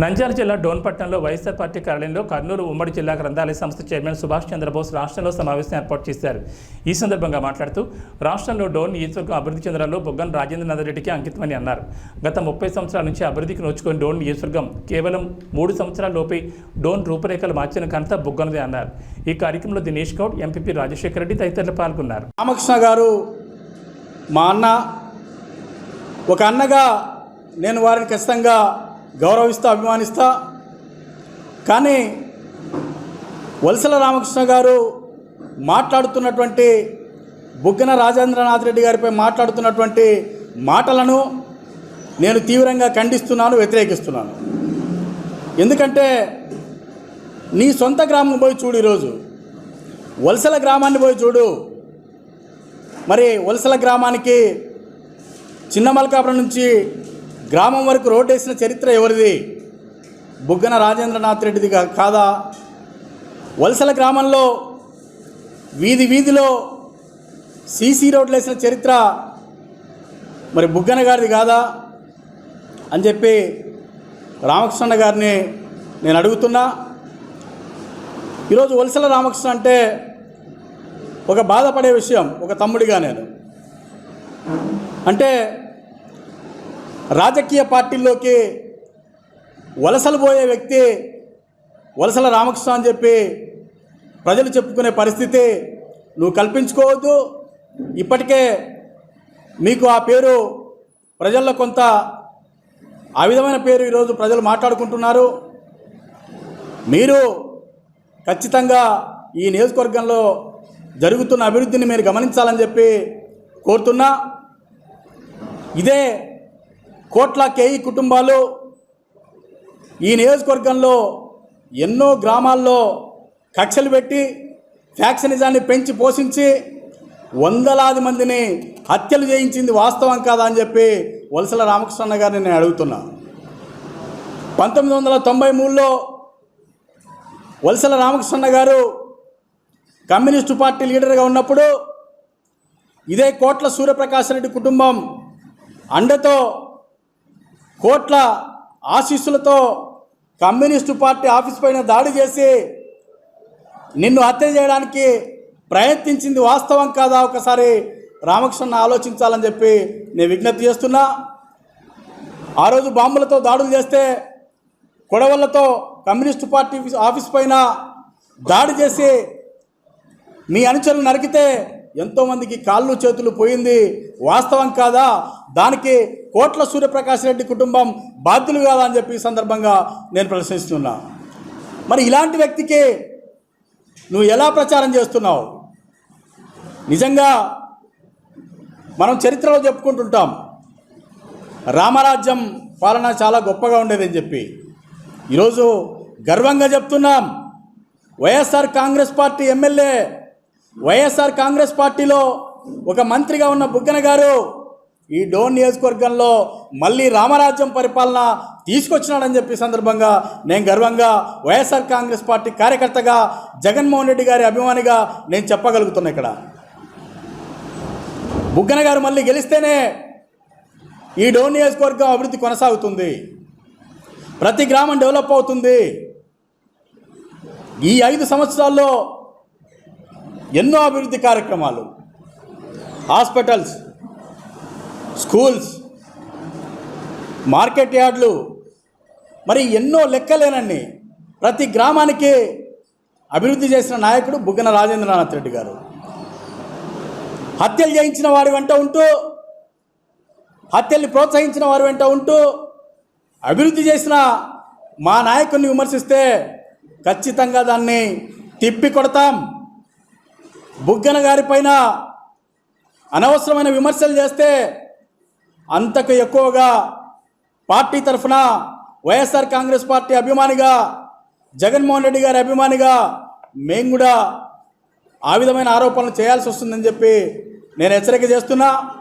నంద్యాల జిల్లా డోన్పట్నంలో వైఎస్ఆర్ పార్టీ కార్యాలయంలో కర్నూలు ఉమ్మడి జిల్లా గ్రంథాలయ సంస్థ చైర్మన్ సుభాష్ చంద్రబోస్ రాష్ట్రంలో సమావేశం ఏర్పాటు చేశారు. ఈ సందర్భంగా మాట్లాడుతూ రాష్ట్రంలో డోన్ నియోజకవర్గం అభివృద్ధి చెందడంలో బొగ్గన రాజేంద్రనాథ్ రెడ్డికి అంకితమని అన్నారు. గత ముప్పై సంవత్సరాల నుంచి అభివృద్ధికి నోచుకుని డోన్ నియోజకవర్గం కేవలం మూడు సంవత్సరాలలోపే డోన్ రూపురేఖలు మార్చిన ఘనత బొగ్గనదే అన్నారు. ఈ కార్యక్రమంలో దినేష్ గౌడ్ ఎంపీపీ రాజశేఖర రెడ్డి తదితరులు పాల్గొన్నారు. రామకృష్ణ గారు మా అన్న ఒక అన్నగా నేను వారిని ఖచ్చితంగా గౌరవిస్తా అభిమానిస్తా. కానీ వలసల రామకృష్ణ గారు మాట్లాడుతున్నటువంటి బుగ్గన రాజేంద్రనాథ్ రెడ్డి గారిపై మాట్లాడుతున్నటువంటి మాటలను నేను తీవ్రంగా ఖండిస్తున్నాను వ్యతిరేకిస్తున్నాను. ఎందుకంటే నీ సొంత గ్రామం పోయి చూడు ఈరోజు. వలసల గ్రామాన్ని పోయి చూడు. మరి వలసల గ్రామానికి చిన్న మల్కాపురం నుంచి గ్రామం వరకు రోడ్డు వేసిన చరిత్ర ఎవరిది? బుగ్గన రాజేంద్రనాథ్ రెడ్డిది కాదా? వలసల గ్రామంలో వీధి వీధిలో సీసీ రోడ్లు వేసిన చరిత్ర మరి బుగ్గన గారిది కాదా? అని చెప్పి రామకృష్ణ గారిని నేను అడుగుతున్నా. ఈరోజు వలసల రామకృష్ణ అంటే ఒక బాధపడే విషయం ఒక తమ్ముడిగా నేను. అంటే రాజకీయ పార్టీల్లోకి వలసలు పోయే వ్యక్తి వలసల రామకృష్ణ అని చెప్పి ప్రజలు చెప్పుకునే పరిస్థితి నువ్వు కల్పించుకోవద్దు. ఇప్పటికే మీకు ఆ పేరు ప్రజల్లో కొంత ఆ విధమైన పేరు ఈరోజు ప్రజలు మాట్లాడుకుంటున్నారు. మీరు ఖచ్చితంగా ఈ నియోజకవర్గంలో జరుగుతున్న అభివృద్ధిని మీరు గమనించాలని చెప్పి కోరుతున్నా. ఇదే కోట్ల కేయి కుటుంబాలు ఈ నియోజకవర్గంలో ఎన్నో గ్రామాల్లో కక్షలు పెట్టి ఫ్యాక్షనిజాన్ని పెంచి పోషించి వందలాది మందిని హత్యలు చేయించింది వాస్తవం కాదా అని చెప్పి వలసల రామకృష్ణ గారిని నేను అడుగుతున్నా. పంతొమ్మిది వందల తొంభై మూడులో వలసల రామకృష్ణ గారు కమ్యూనిస్టు పార్టీ లీడర్గా ఉన్నప్పుడు ఇదే కోట్ల సూర్యప్రకాశ్ రెడ్డి కుటుంబం అండతో కోట్ల ఆశీస్సులతో కమ్యూనిస్టు పార్టీ ఆఫీస్ పైన దాడి చేసి నిన్ను హత్య చేయడానికి ప్రయత్నించింది వాస్తవం కాదా? ఒకసారి రామకృష్ణ ఆలోచించాలని చెప్పి నేను విజ్ఞప్తి చేస్తున్నా. ఆ రోజు బాంబులతో దాడులు చేస్తే కొడవళ్ళతో కమ్యూనిస్టు పార్టీ ఆఫీస్ పైన దాడి చేసి మీ అనుచరులు నరికితే ఎంతోమందికి కాళ్ళు చేతులు పోయింది. వాస్తవం కాదా? దానికి కోట్ల సూర్యప్రకాష్ రెడ్డి కుటుంబం బాధ్యులు కాదా అని చెప్పి సందర్భంగా నేను ప్రశ్నిస్తున్నా. మరి ఇలాంటి వ్యక్తికి నువ్వు ఎలా ప్రచారం చేస్తున్నావు? నిజంగా మనం చరిత్రలో చెప్పుకుంటుంటాం రామరాజ్యం పాలన చాలా గొప్పగా ఉండేదని చెప్పి. ఈరోజు గర్వంగా చెప్తున్నాం YSR Congress party MLA YSR Congress పార్టీలో ఒక మంత్రిగా ఉన్న బుగ్గన గారు ఈ డోన్ నియోజకవర్గంలో మళ్ళీ రామరాజ్యం పరిపాలన తీసుకొచ్చినాడని చెప్పి సందర్భంగా నేను గర్వంగా వైఎస్ఆర్ కాంగ్రెస్ పార్టీ కార్యకర్తగా జగన్మోహన్ రెడ్డి గారి అభిమానిగా నేను చెప్పగలుగుతున్నా ఇక్కడ. బుగ్గన గారు మళ్ళీ గెలిస్తేనే ఈ డోన్ నియోజకవర్గం అభివృద్ధి కొనసాగుతుంది. ప్రతి గ్రామం డెవలప్ అవుతుంది. ఈ ఐదు సంవత్సరాల్లో ఎన్నో అభివృద్ధి కార్యక్రమాలు. హాస్పిటల్స్ స్కూల్స్ మార్కెట్ యార్డ్లు. మరి ఎన్నో లెక్కలేనన్ని ప్రతి గ్రామానికి అభివృద్ధి చేసిన నాయకుడు బుగ్గన రాజేంద్రనాథ్ రెడ్డి గారు. హత్యలు చేయించిన వారి వెంట ఉంటూ హత్యల్ని ప్రోత్సహించిన వారి వెంట ఉంటూ అభివృద్ధి చేసిన మా నాయకుడిని విమర్శిస్తే ఖచ్చితంగా దాన్ని తిప్పి కొడతాం. బుగ్గన గారి పైన అనవసరమైన విమర్శలు చేస్తే అంతకు ఎక్కువగా పార్టీ తరఫున వైఎస్ఆర్ కాంగ్రెస్ పార్టీ అభిమానిగా జగన్మోహన్ రెడ్డి గారి అభిమానిగా మేము కూడా ఆ విధమైన ఆరోపణలు చేయాల్సి వస్తుందని చెప్పి నేను హెచ్చరిక చేస్తున్నా.